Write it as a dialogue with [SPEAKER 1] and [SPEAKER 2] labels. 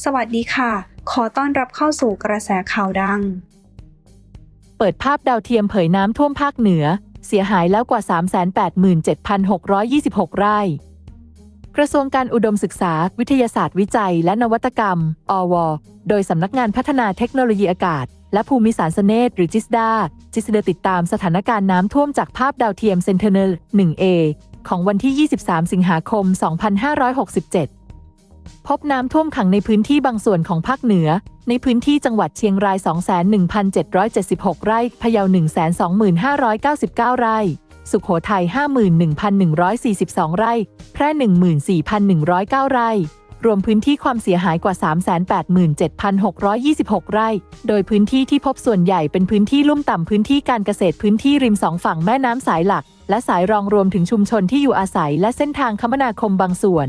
[SPEAKER 1] สวัสดีค่ะ ขอต้อนรับเข้าสู่กระแสข่าวดัง
[SPEAKER 2] เปิดภาพดาวเทียมเผยน้ำท่วมภาคเหนือ เสียหายแล้วกว่า 387,626 ไร่ กระทรวงการอุดมศึกษา วิทยาศาสตร์วิจัย และนวัตกรรม อว โดยสำนักงานพัฒนาเทคโนโลยีอากาศ และภูมิสารสนเนตหรือจิสดาจิสเดติดตามสถานการณ์น้ำท่วมจากภาพดาวเทียม Sentinel 1A ของวันที่ 23 สิงหาคม 2567 พบน้ำท่วมขังในพื้นที่บางส่วนของภาคเหนือ ในพื้นที่จังหวัดเชียงราย 21,776 ไร่ พะเยา 125,99 ไร่ สุขโขทัย 51,142 ไร่ แพร่ 14,109 ไร่ รวมพื้นที่ความเสียหายกว่า 387,626 ไร่ โดยพื้นที่ที่พบส่วนใหญ่เป็นพื้นที่ลุ่มต่ำพื้นที่การเกษตรพื้นที่ริมสองฝั่งแม่น้ำสายหลัก และสายรองรวมถึงชุมชนที่อยู่อาศัย และเส้นทางคมนาคมบางส่วน